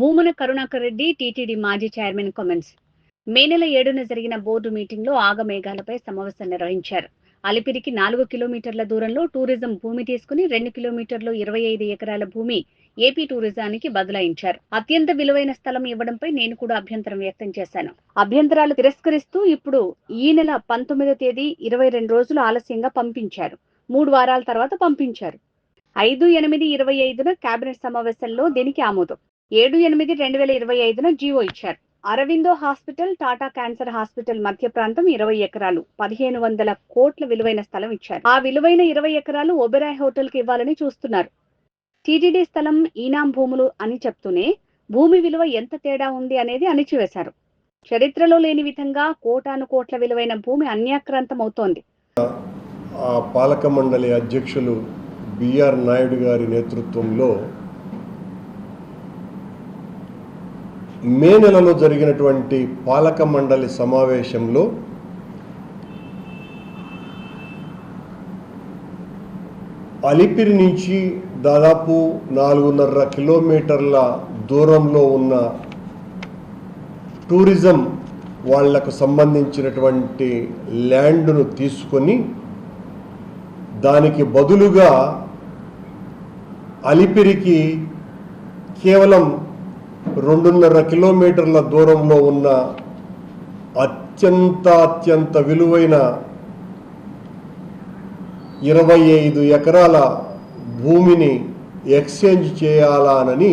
Bhumana Karunakar Reddy TTD మాజీ chairman comments May నెల ఏడున జరిగిన బోర్డు మీటింగ్లో ఆగమేఘాలపై సమావేశం నిర్వహించారు. అలిపిరికి నాలుగు కిలోమీటర్ల దూరంలో టూరిజం భూమి తీసుకుని రెండు కిలోమీటర్లు ఇరవై ఐదు ఎకరాల భూమి ఏపీ టూరిజానికి బదలాయించారు. అత్యంత విలువైన స్థలం ఇవ్వడంపై నేను కూడా అభ్యంతరం వ్యక్తం చేశాను. అభ్యంతరాలు తిరస్కరిస్తూ ఇప్పుడు ఈ నెల పంతొమ్మిదో తేదీ ఇరవై రెండు రోజులు ఆలస్యంగా పంపించారు. మూడు వారాల తర్వాత పంపించారు. ఐదు ఎనిమిది ఇరవై ఐదున కేబినెట్ సమావేశంలో దీనికి ఆమోదం? ఏడు ఎనిమిది రెండు వేల ఇరవై ఐదున జీవో ఇచ్చారు. Aurobindo hospital Tata cancer hospital మధ్య ప్రాంతం ఇరవై ఎకరాలు. పదిహేను వందల కోట్ల విలువైన స్థలం ఇచ్చారు. ఆ విలువైన ఇరవై ఎకరాలు ఒబెరాయ్ హోటల్కి ఇవ్వాలని చూస్తున్నారు. టీటీడీ స్థలం ఈనాం భూములు అని చెప్తూనే భూమి విలువ ఎంత తేడా ఉంది అనేది అణిచివేశారు. చరిత్రలో లేని విధంగా కోటాను కోట్ల విలువైన భూమి అన్యాక్రాంతం అవుతోంది పాలక మండలి అధ్యక్షులు బిఆర్ నాయుడు గారి నేతృత్వంలో మే నెలలో జరిగినటువంటి పాలక మండలి సమావేశంలో అలిపిరి నుంచి దాదాపు నాలుగున్నర కిలోమీటర్ల దూరంలో ఉన్న టూరిజం వాళ్ళకు సంబంధించినటువంటి ల్యాండ్ను తీసుకొని దానికి బదులుగా అలిపిరికి కేవలం రెండున్నర కిలోమీటర్ల దూరంలో ఉన్న అత్యంత అత్యంత విలువైన ఇరవై ఐదు ఎకరాల భూమిని ఎక్స్చేంజ్ చేయాలానని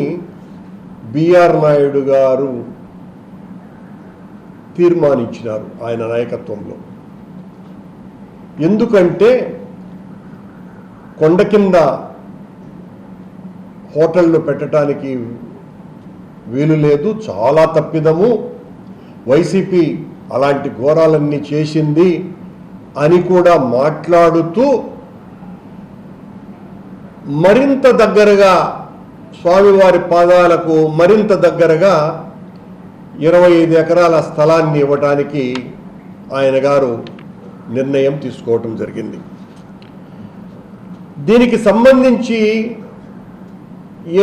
బిఆర్ నాయుడు గారు తీర్మానించినారు ఆయన నాయకత్వంలో. ఎందుకంటే కొండ కింద హోటళ్ళు పెట్టడానికి వీలు లేదు చాలా తప్పిదము. వైసీపీ అలాంటి ఘోరాలన్నీ చేసింది అని కూడా మాట్లాడుతూ మరింత దగ్గరగా స్వామివారి పాదాలకు మరింత దగ్గరగా ఇరవై ఐదు ఎకరాల స్థలాన్ని ఇవ్వటానికి ఆయన గారు నిర్ణయం తీసుకోవటం జరిగింది. దీనికి సంబంధించి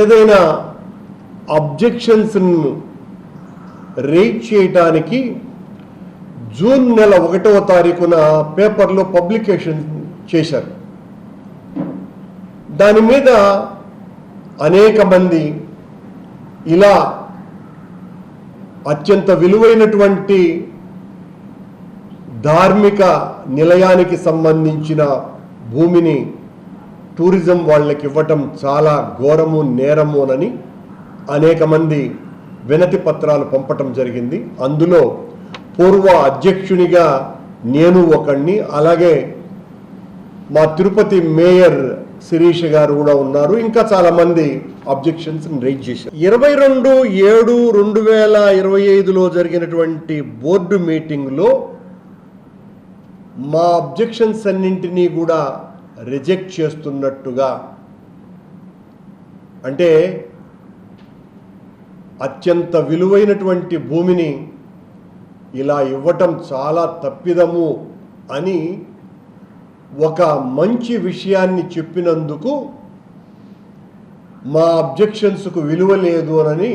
ఏదైనా అబ్జెక్షన్స్ను రేట్ చేయటానికి జూన్ నెల ఒకటవ తారీఖున పేపర్లో పబ్లికేషన్ చేశారు. దాని మీద అనేక మంది ఇలా అత్యంత విలువైనటువంటి ధార్మిక నిలయానికి సంబంధించిన భూమిని టూరిజం వాళ్ళకి ఇవ్వటం చాలా ఘోరము నేరమునని అనేక మంది వినతి పత్రాలు పంపటం జరిగింది. అందులో పూర్వ అధ్యక్షునిగా నేను ఒకడిని అలాగే మా తిరుపతి మేయర్ శిరీష గారు కూడా ఉన్నారు. ఇంకా చాలామంది అబ్జెక్షన్స్ రైజ్ చేశారు. ఇరవై రెండు ఏడు రెండు వేల ఇరవై ఐదులో జరిగినటువంటి బోర్డు మీటింగ్లో మా అబ్జెక్షన్స్ అన్నింటినీ కూడా రిజెక్ట్ చేస్తున్నట్టుగా అంటే అత్యంత విలువైనటువంటి భూమిని ఇలా ఇవ్వటం చాలా తప్పిదము అని ఒక మంచి విషయాన్ని చెప్పినందుకు మా అబ్జెక్షన్స్కు విలువ లేదు అని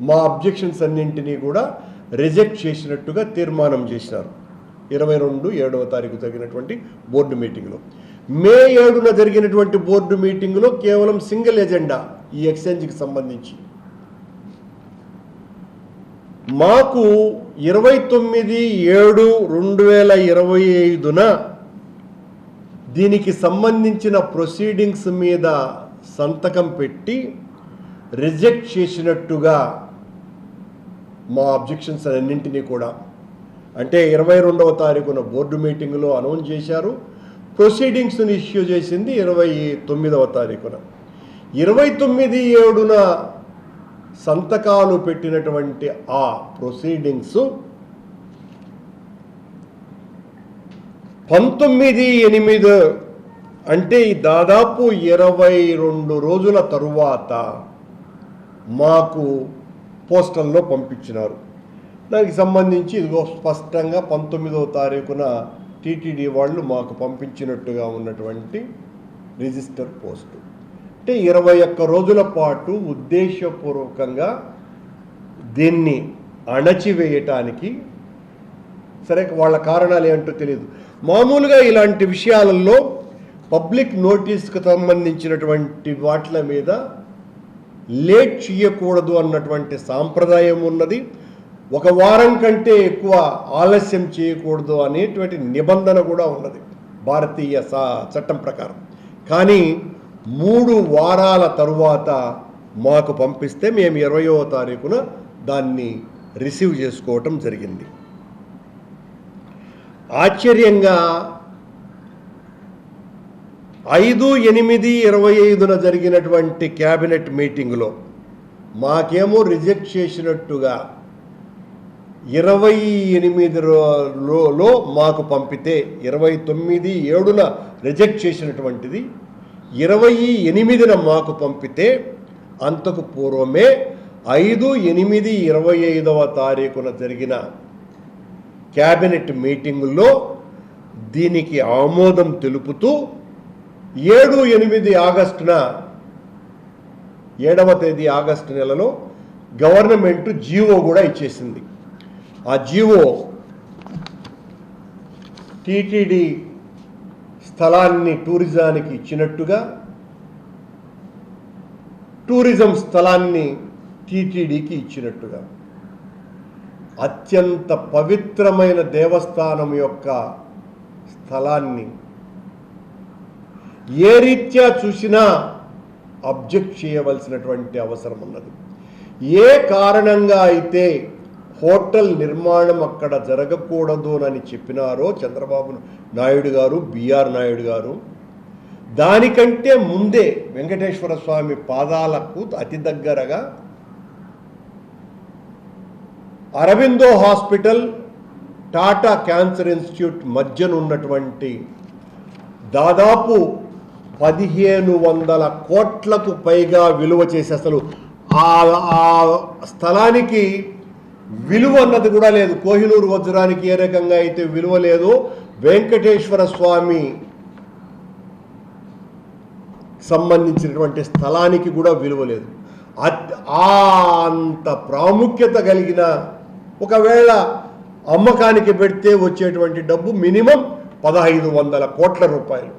మా అబ్జెక్షన్స్ అన్నింటినీ కూడా రిజెక్ట్ చేసినట్టుగా తీర్మానం చేసినారు ఇరవై రెండు ఏడవ తారీఖు జరిగినటువంటి బోర్డు మీటింగ్లో. మే ఏడున జరిగినటువంటి బోర్డు మీటింగ్లో కేవలం సింగిల్ ఎజెండా ఈ ఎక్స్చేంజ్కి సంబంధించి. మాకు ఇరవై తొమ్మిది ఏడు రెండు వేల ఇరవై ఐదున దీనికి సంబంధించిన ప్రొసీడింగ్స్ మీద సంతకం పెట్టి రిజెక్ట్ చేసినట్టుగా మా అబ్జెక్షన్స్ అన్నింటినీ కూడా. అంటే ఇరవై రెండవ తారీఖున బోర్డు మీటింగ్లో అనౌన్స్ చేశారు. ప్రొసీడింగ్స్ని ఇష్యూ చేసింది ఇరవై తొమ్మిదవ తారీఖున. ఇరవై తొమ్మిది ఏడున సంతకాలు పెట్టినటువంటి ఆ ప్రొసీడింగ్స్ పంతొమ్మిది ఎనిమిది అంటే దాదాపు ఇరవై రెండు రోజుల తరువాత మాకు పోస్టల్లో పంపించినారు. దానికి సంబంధించి ఇదిగో స్పష్టంగా పంతొమ్మిదవ తారీఖున టీటీడీ వాళ్ళు మాకు పంపించినట్టుగా ఉన్నటువంటి రిజిస్టర్ పోస్టు. అంటే ఇరవై ఒక్క రోజుల పాటు ఉద్దేశపూర్వకంగా దీన్ని అణచివేయటానికి సరే వాళ్ళ కారణాలు ఏంటో తెలియదు మామూలుగా ఇలాంటి విషయాలలో పబ్లిక్ నోటీస్కి సంబంధించినటువంటి వాటిల మీద లేట్ చేయకూడదు అన్నటువంటి సాంప్రదాయం ఉన్నది. ఒక వారం కంటే ఎక్కువ ఆలస్యం చేయకూడదు అనేటువంటి నిబంధన కూడా ఉన్నది. భారతీయ సా చట్టం ప్రకారం. కానీ మూడు వారాల తరువాత మాకు పంపిస్తే మేము ఇరవయో తారీఖున దాన్ని రిసీవ్ చేసుకోవటం జరిగింది. ఆశ్చర్యంగా ఐదు ఎనిమిది ఇరవై ఐదున జరిగినటువంటి క్యాబినెట్ మీటింగ్లో మాకేమో రిజెక్ట్ చేసినట్టుగా ఇరవై ఎనిమిది లో మాకు పంపితే ఇరవై తొమ్మిది ఏడున రిజెక్ట్ చేసినటువంటిది ఇరవై ఎనిమిదిన మాకు పంపితే అంతకు పూర్వమే ఐదు ఎనిమిది ఇరవై ఐదవ తారీఖున జరిగిన క్యాబినెట్ మీటింగుల్లో దీనికి ఆమోదం తెలుపుతూ ఏడు ఎనిమిది ఆగస్టున ఏడవ తేదీ ఆగస్టు నెలలో గవర్నమెంట్ జీవో కూడా ఇచ్చేసింది. ఆ జీవో టీటీడీ స్థలాన్ని టూరిజానికి ఇచ్చినట్టుగా టూరిజం స్థలాన్ని టీటీడీకి ఇచ్చినట్టుగా. అత్యంత పవిత్రమైన దేవస్థానం యొక్క స్థలాన్ని ఏ రీత్యా చూసినా అబ్జెక్ట్ చేయవలసినటువంటి అవసరం ఉన్నది. ఏ కారణంగా అయితే హోటల్ నిర్మాణం అక్కడ జరగకూడదు అని చెప్పినారో చంద్రబాబు నాయుడు గారు బిఆర్ నాయుడు గారు. దానికంటే ముందే వెంకటేశ్వర స్వామి పాదాలకు అతి దగ్గరగా Aurobindo hospital Tata cancer institute మధ్యన ఉన్నటువంటి దాదాపు పదిహేను వందల కోట్లకు పైగా విలువ చేసి అసలు ఆ ఆ స్థలానికి విలువ అన్నది కూడా లేదు. కోహినూరు వజ్రానికి ఏ రకంగా అయితే విలువ లేదు వెంకటేశ్వర స్వామి సంబంధించినటువంటి స్థలానికి కూడా విలువ లేదు. ఆ అంత ప్రాముఖ్యత కలిగిన ఒకవేళ అమ్మకానికి పెడితే వచ్చేటువంటి డబ్బు మినిమం పదహైదు వందల కోట్ల రూపాయలు.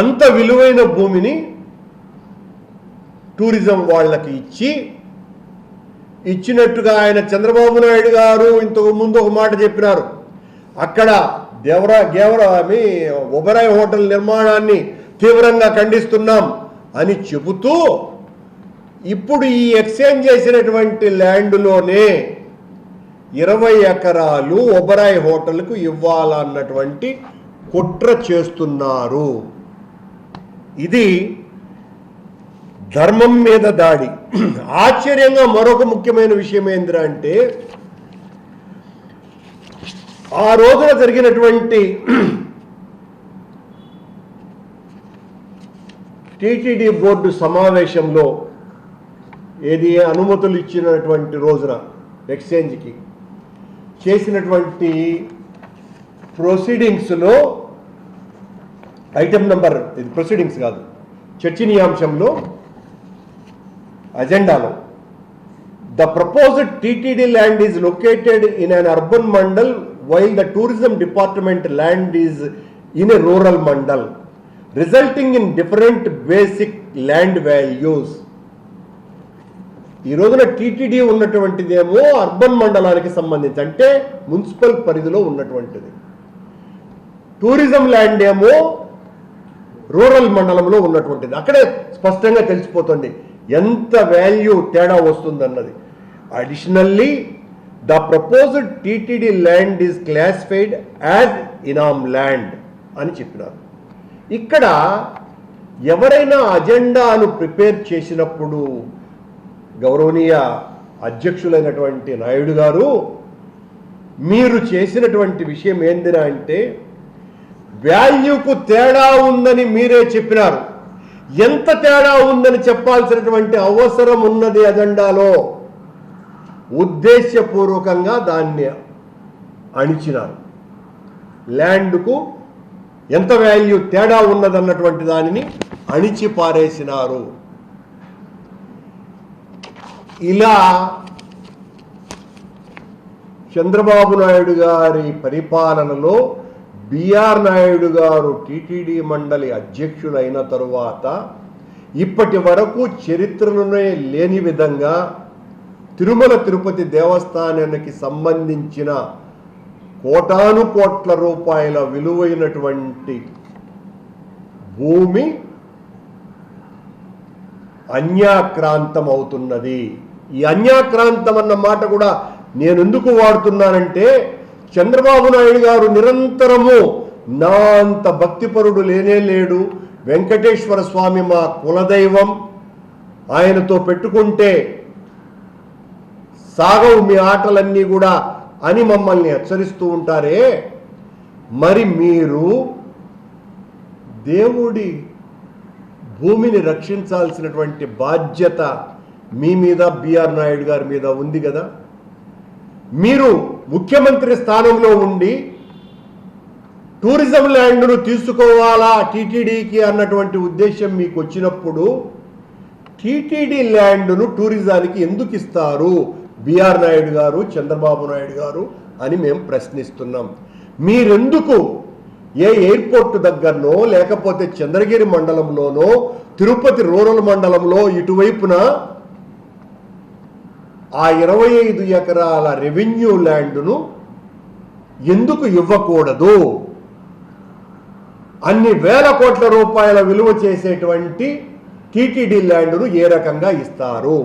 అంత విలువైన భూమిని టూరిజం వాళ్ళకి ఇచ్చి ఇచ్చినట్టుగా ఆయన చంద్రబాబు నాయుడు గారు ఇంతకు ముందు ఒక మాట చెప్పినారు. అక్కడ దేవరా గేవరా మీ ఒబరాయ్ హోటల్ నిర్మాణాన్ని తీవ్రంగా ఖండిస్తున్నాం అని చెబుతూ ఇప్పుడు ఈ ఎక్స్చేంజ్ చేసినటువంటి ల్యాండ్లోనే ఇరవై ఎకరాలు ఒబరాయ్ హోటల్కు ఇవ్వాలన్నటువంటి కుట్ర చేస్తున్నారు. ఇది ధర్మం మీద దాడి. ఆశ్చర్యంగా మరొక ముఖ్యమైన విషయం ఏందిరా అంటే ఆ రోజున జరిగినటువంటి టీటీడీ బోర్డు సమావేశంలో ఏది అనుమతులు ఇచ్చినటువంటి రోజున ఎక్స్చేంజ్కి చేసినటువంటి ప్రొసీడింగ్స్లో ఐటమ్ నెంబర్ ఇది ప్రొసీడింగ్స్ కాదు చర్చనీయాంశంలో అజెండాలో. The proposed TTD land is located in an urban mandal while the tourism department land is in a rural mandal resulting in different basic land values ఈ రోజున టీటీడీ ఉన్నటువంటిదేమో అర్బన్ మండలానికి సంబంధించి అంటే municipal పరిధిలో ఉన్నటువంటిది. టూరిజం ల్యాండ్ ఏమో rural మండలంలో ఉన్నటువంటిది. అక్కడే స్పష్టంగా తెలిసిపోతుంది. ఎంత వాల్యూ తేడా వస్తుందన్నది. Additionally the proposed TTD land is classified as inam land అని చెప్పినారు. ఇక్కడ ఎవరైనా అజెండాను ప్రిపేర్ చేసినప్పుడు గౌరవనీయ అధ్యక్షులైనటువంటి నాయుడు గారు మీరు చేసినటువంటి విషయం ఏందిరా అంటే వాల్యూకు తేడా ఉందని మీరే చెప్పినారు. ఎంత తేడా ఉందని చెప్పాల్సినటువంటి అవసరం ఉన్నది అజెండాలో ఉద్దేశ్యపూర్వకంగా దాన్ని అణిచినారు. ల్యాండ్కు ఎంత వాల్యూ తేడా ఉన్నదన్నటువంటి దానిని అణిచి పారేసినారు ఇలా చంద్రబాబు నాయుడు గారి పరిపాలనలో బిఆర్ నాయుడు గారు టీటీడీ మండలి అధ్యక్షులైన తరువాత ఇప్పటి వరకు చరిత్రలోనే లేని విధంగా తిరుమల తిరుపతి దేవస్థానానికి సంబంధించిన కోటాను కోట్ల రూపాయల విలువైనటువంటి భూమి అన్యాక్రాంతం అవుతున్నది. ఈ అన్యాక్రాంతం అన్న మాట కూడా నేను ఎందుకు వాడుతున్నానంటే చంద్రబాబు నాయుడు గారు నిరంతరము నా అంత భక్తిపరుడు లేనే లేడు. వెంకటేశ్వర స్వామి మా కులదైవం. ఆయనతో పెట్టుకుంటే సాగవు మీ ఆటలన్నీ కూడా అని మమ్మల్ని హెచ్చరిస్తూ ఉంటారే. మరి మీరు దేవుడి భూమిని రక్షించాల్సినటువంటి బాధ్యత మీ మీద బిఆర్ నాయుడు గారి మీద ఉంది కదా. మీరు ముఖ్యమంత్రి స్థానంలో ఉండి టూరిజం ల్యాండ్ను తీసుకోవాలా టీటీడీకి అన్నటువంటి ఉద్దేశం మీకు వచ్చినప్పుడు టీటీడీ ల్యాండ్ను టూరిజానికి ఎందుకు ఇస్తారు? బిఆర్ నాయుడు గారు చంద్రబాబు నాయుడు గారు అని మేము ప్రశ్నిస్తున్నాం. మీరెందుకు ఏ ఎయిర్పోర్ట్ దగ్గరనో లేకపోతే చంద్రగిరి మండలంలోనో తిరుపతి రూరల్ మండలంలో ఇటువైపున ఆ ఇరవై ఐదు ఎకరాల రెవెన్యూ ల్యాండ్ను ఎందుకు ఇవ్వకూడదు? అన్ని వేల కోట్ల రూపాయల విలువ చేసేటువంటి టీటీడీ ల్యాండ్ను ఏ రకంగా ఇస్తారు?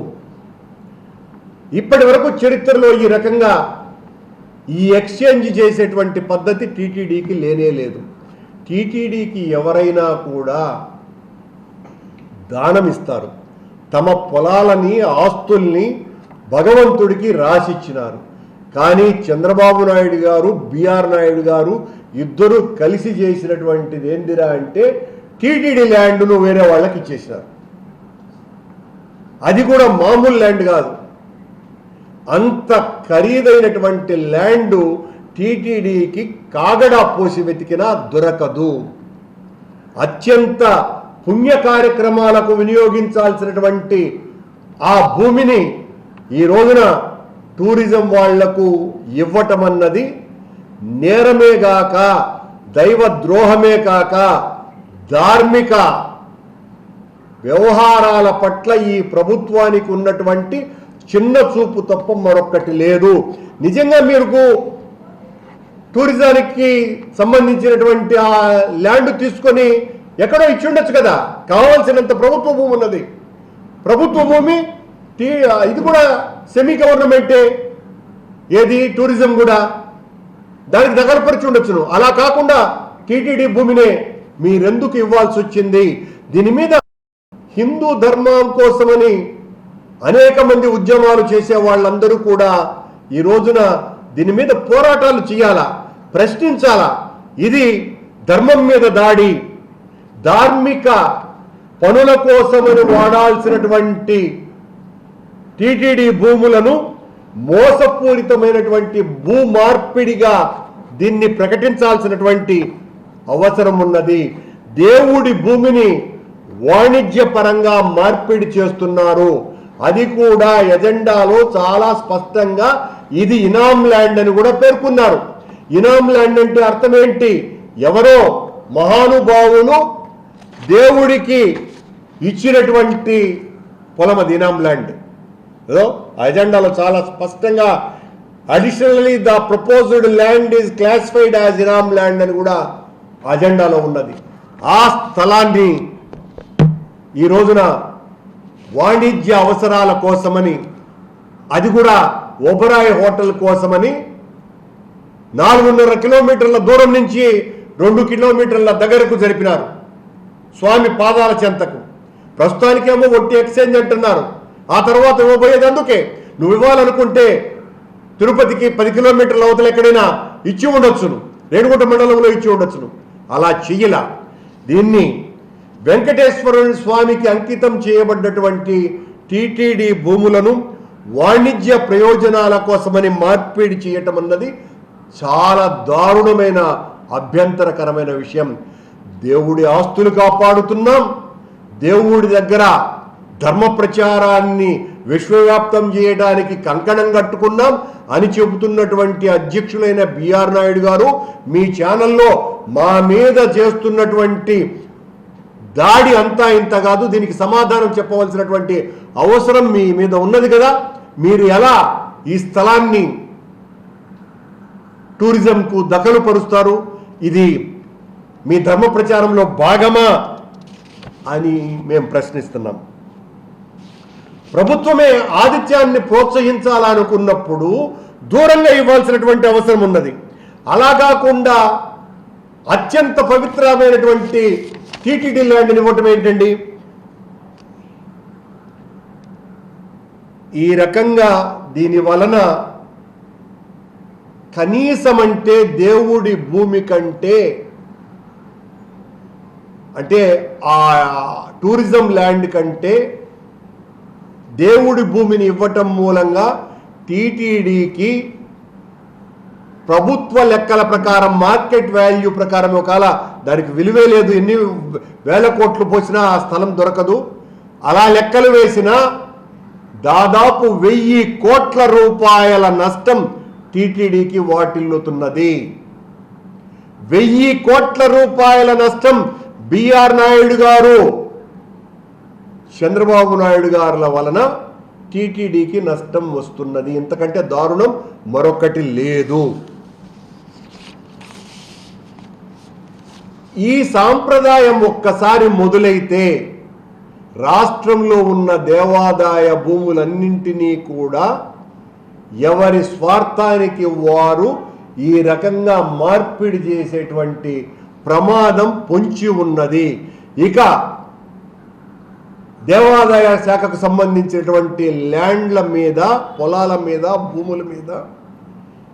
ఇప్పటి వరకు చరిత్రలో ఈ రకంగా ఈ ఎక్స్చేంజ్ చేసేటువంటి పద్ధతి టీటీడీకి లేనే లేదు. టీటీడీకి ఎవరైనా కూడా దానం ఇస్తారు. తమ పొలాలని ఆస్తుల్ని భగవంతుడికి రాసిచ్చినారు. కానీ చంద్రబాబు నాయుడు గారు బిఆర్ నాయుడు గారు ఇద్దరు కలిసి చేసినటువంటిది ఏందిరా అంటే టీటీడీ ల్యాండ్ను వేరే వాళ్ళకి ఇచ్చేసినారు. అది కూడా మామూలు ల్యాండ్ కాదు. అంత ఖరీదైనటువంటి ల్యాండ్ టీటీడీకి కాగడా పోసి వెతికినా దొరకదు. అత్యంత పుణ్య కార్యక్రమాలకు వినియోగించాల్సినటువంటి ఆ భూమిని ఈ రోజున టూరిజం వాళ్ళకు ఇవ్వటం అన్నది నేరమే గాక దైవ ద్రోహమే కాక ధార్మిక వ్యవహారాల పట్ల ఈ ప్రభుత్వానికి ఉన్నటువంటి చిన్న చూపు తప్ప మరొక్కటి లేదు. నిజంగా మీకు టూరిజానికి సంబంధించినటువంటి ఆ ల్యాండ్ తీసుకొని ఎక్కడో ఇచ్చి ఉండొచ్చు కదా? కావాల్సినంత ప్రభుత్వ భూమి ఉన్నది. ప్రభుత్వ భూమి టీ ఇది కూడా సెమీ గవర్నమెంటే ఏది? టూరిజం కూడా. దానికి దగ్గరపరిచి ఉండొచ్చును. అలా కాకుండా టీటీడీ భూమిని మీరెందుకు ఇవ్వాల్సి వచ్చింది దీని మీద హిందూ ధర్మం కోసమని అనేక మంది ఉద్యమాలు చేసే వాళ్ళందరూ కూడా ఈ రోజున దీని మీద పోరాటాలు చేయాలా ప్రశ్నించాలా? ఇది ధర్మం మీద దాడి. ధార్మిక పనుల కోసమని వాడాల్సినటువంటి టీటీడీ భూములను మోసపూరితమైనటువంటి భూ మార్పిడిగా దీన్ని ప్రకటించాల్సినటువంటి అవసరం ఉన్నది. దేవుడి భూమిని వాణిజ్య పరంగా మార్పిడి చేస్తున్నారు. అది కూడా ఎజెండాలో చాలా స్పష్టంగా ఇది ఇనామ్ ల్యాండ్ అని కూడా పేర్కొన్నారు. ఇనామ్ ల్యాండ్ అంటే అర్థం ఏంటి? ఎవరో మహానుభావులు దేవుడికి ఇచ్చినటువంటి పొలం అది ఇనామ్ ల్యాండ్. అజెండాలో చాలా స్పష్టంగా additionally the proposed land is classified as inam land అని కూడా అజెండాలో ఉన్నది. ఆ స్థలాన్ని ఈ రోజున వాణిజ్య అవసరాల కోసమని అది కూడా ఒబరాయ్ హోటల్ కోసమని నాలుగున్నర కిలోమీటర్ల దూరం నుంచి రెండు కిలోమీటర్ల దగ్గరకు జరిపినారు. స్వామి పాదాల చెంతకు. ప్రస్తుతానికేమో ఒట్టి ఎక్స్చేంజ్ అంటున్నారు. ఆ తర్వాత ఇవ్వబోయేది అందుకే. నువ్వు ఇవ్వాలనుకుంటే తిరుపతికి పది కిలోమీటర్ల అవతల ఎక్కడైనా ఇచ్చి ఉండొచ్చును. రేణుగుంట మండలంలో ఇచ్చి ఉండొచ్చును. అలా చెయ్యల. దీన్ని వెంకటేశ్వర స్వామికి అంకితం చేయబడ్డటువంటి టీటీడీ భూములను వాణిజ్య ప్రయోజనాల కోసమని మార్పిడి చేయటం అన్నది చాలా దారుణమైన అభ్యంతరకరమైన విషయం. దేవుడి ఆస్తులు కాపాడుతున్నాం. దేవుడి దగ్గర ధర్మ ప్రచారాన్ని విశ్వవ్యాప్తం చేయడానికి కంకణం కట్టుకున్నాం అని చెబుతున్నటువంటి అధ్యక్షులైన బిఆర్ నాయుడు గారు మీ ఛానల్లో మా మీద చేస్తున్నటువంటి దాడి అంతా ఇంత కాదు. దీనికి సమాధానం చెప్పవలసినటువంటి అవసరం మీ మీద ఉన్నది కదా. మీరు ఎలా ఈ స్థలాన్ని టూరిజంకు దఖలు పరుస్తారు ఇది మీ ధర్మ ప్రచారంలో భాగమా? అని మేము ప్రశ్నిస్తున్నాం. ప్రభుత్వమే ఆదిత్యాన్ని ప్రోత్సహించాలనుకున్నప్పుడు దూరంగా ఇవ్వాల్సినటువంటి అవసరం ఉన్నది. అలా కాకుండా అత్యంత పవిత్రమైనటువంటి టీటీడీ ల్యాండ్ని ఇవ్వటం ఏంటండి? ఈ రకంగా దీని వలన కనీసం అంటే దేవుడి భూమి కంటే అంటే ఆ టూరిజం ల్యాండ్ కంటే దేవుడి భూమిని ఇవ్వటం మూలంగా టీటీడీకి ప్రభుత్వ లెక్కల ప్రకారం మార్కెట్ వాల్యూ ప్రకారం ఒకవేళ దానికి విలువే లేదు ఎన్ని వేల కోట్లు పోసినా ఆ స్థలం దొరకదు. అలా లెక్కలు వేసినా దాదాపు వెయ్యి కోట్ల రూపాయల నష్టం టీటీడీకి వాటిల్లుతున్నది. వెయ్యి కోట్ల రూపాయల నష్టం బిఆర్ నాయుడు గారు చంద్రబాబు నాయుడు గారుల వలన టీటీడీకి నష్టం వస్తున్నది. ఇంతకంటే దారుణం మరొకటి లేదు. ఈ సాంప్రదాయం ఒక్కసారి మొదలైతే రాష్ట్రంలో ఉన్న దేవాదాయ భూములన్నింటినీ కూడా ఎవరి స్వార్థానికి వారు ఈ రకంగా మార్పిడి చేసేటువంటి ప్రమాదం పొంచి ఉన్నది. ఇక దేవాదాయ శాఖకు సంబంధించినటువంటి ల్యాండ్ల మీద పొలాల మీద భూముల మీద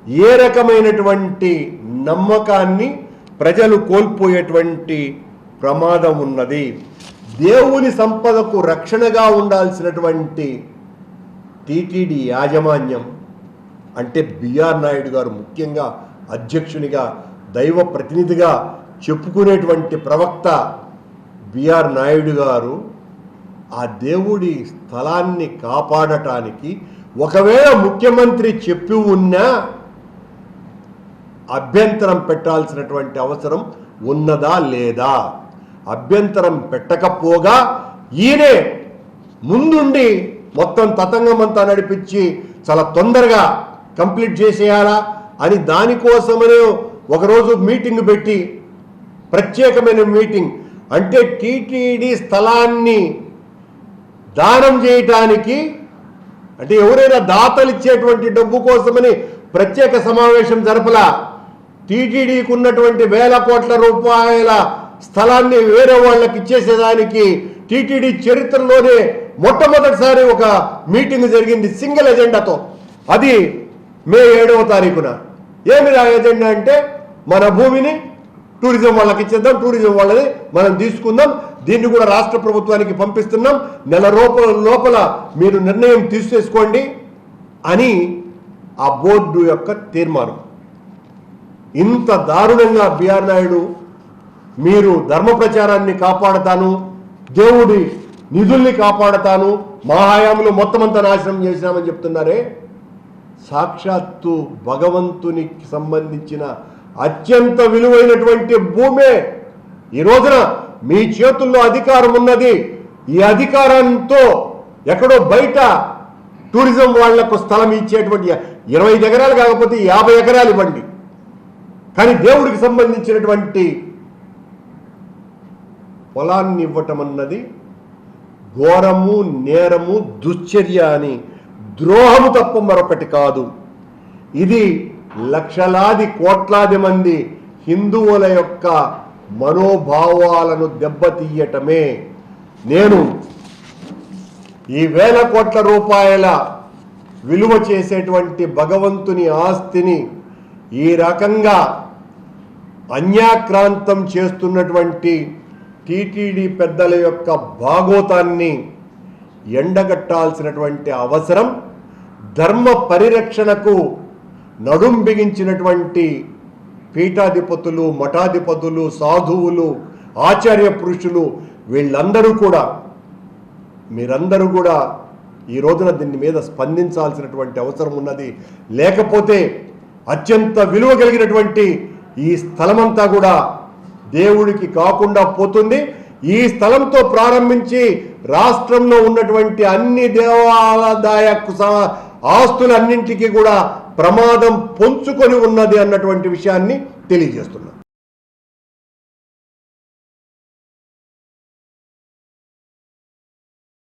ఏ రకమైనటువంటి నమ్మకాన్ని ప్రజలు కోల్పోయేటువంటి ప్రమాదం ఉన్నది. దేవుని సంపదకు రక్షణగా ఉండాల్సినటువంటి టీటీడీ యాజమాన్యం అంటే బిఆర్ నాయుడు గారు ముఖ్యంగా అధ్యక్షునిగా దైవ ప్రతినిధిగా చెప్పుకునేటువంటి ప్రవక్త బిఆర్ నాయుడు గారు ఆ దేవుడి స్థలాన్ని కాపాడటానికి ఒకవేళ ముఖ్యమంత్రి చెప్పి ఉన్నా అభ్యంతరం పెట్టాల్సినటువంటి అవసరం ఉన్నదా లేదా? అభ్యంతరం పెట్టకపోగా ఈయనే ముందుండి మొత్తం తతంగమంతా నడిపించి చాలా తొందరగా కంప్లీట్ చేసేయాలా అని దానికోసమనే ఒకరోజు మీటింగ్ పెట్టి ప్రత్యేకమైన మీటింగ్ అంటే టీటీడీ స్థలాన్ని దానం చేయటానికి అంటే ఎవరైనా దాతలు ఇచ్చేటువంటి డబ్బు కోసమని ప్రత్యేక సమావేశం జరపలా? టీటీడీకి ఉన్నటువంటి వేల కోట్ల రూపాయల స్థలాన్ని వేరే వాళ్ళకి ఇచ్చేసేదానికి టీటీడీ చరిత్రలోనే మొట్టమొదటిసారి ఒక మీటింగ్ జరిగింది సింగిల్ ఎజెండాతో. అది మే ఏడవ తారీఖున. ఏమి ఆ ఎజెండా అంటే మన భూమిని టూరిజం వాళ్ళకి ఇచ్చేద్దాం టూరిజం వాళ్ళని మనం తీసుకుందాం. దీన్ని కూడా రాష్ట్ర ప్రభుత్వానికి పంపిస్తున్నాం. నెల రూపాయల లోపల మీరు నిర్ణయం తీసేసుకోండి అని ఆ బోర్డు యొక్క తీర్మానం. ఇంత దారుణంగా బిఆర్ నాయుడు మీరు ధర్మ ప్రచారాన్ని కాపాడతాను దేవుడి నిధుల్ని కాపాడతాను మా హయాంలో మొత్తం అంతా నాశనం చేశామని చెప్తున్నారే. సాక్షాత్తు భగవంతునికి సంబంధించిన అత్యంత విలువైనటువంటి భూమే. ఈ రోజున మీ చేతుల్లో అధికారం ఉన్నది. ఈ అధికారంతో ఎక్కడో బయట టూరిజం వాళ్ళకు స్థలం ఇచ్చేటువంటి ఇరవై ఎకరాలు కాకపోతే యాభై ఎకరాలు ఇవ్వండి. కానీ దేవుడికి సంబంధించినటువంటి పొలాన్ని ఇవ్వటం అన్నది ఘోరము నేరము దుశ్చర్య అని ద్రోహము తప్ప మరొకటి కాదు. ఇది లక్షలాది కోట్లాది మంది హిందువుల యొక్క మనోభావాలను దెబ్బతీయటమే. నేను ఈ వేల కోట్ల రూపాయల విలువ చేసేటువంటి భగవంతుని ఆస్తిని ఈ రకంగా అన్యాక్రాంతం చేస్తున్నటువంటి టీటీడీ పెద్దల యొక్క భాగోతాన్ని ఎండగట్టాల్సినటువంటి అవసరం. ధర్మ పరిరక్షణకు నడుం బిగించినటువంటి పీఠాధిపతులు మఠాధిపతులు సాధువులు ఆచార్య పురుషులు వీళ్ళందరూ కూడా మీరందరూ కూడా ఈ రోజున దీని మీద స్పందించాల్సినటువంటి అవసరం ఉన్నది. లేకపోతే అత్యంత విలువ కలిగినటువంటి ఈ స్థలమంతా కూడా దేవుడికి కాకుండా పోతుంది. ఈ స్థలంతో ప్రారంభించి రాష్ట్రంలో ఉన్నటువంటి అన్ని దేవాలయ ఆస్తులన్నింటికి కూడా ప్రమాదం పొంచుకొని ఉన్నది అన్నటువంటి విషయాన్ని తెలియజేస్తున్నారు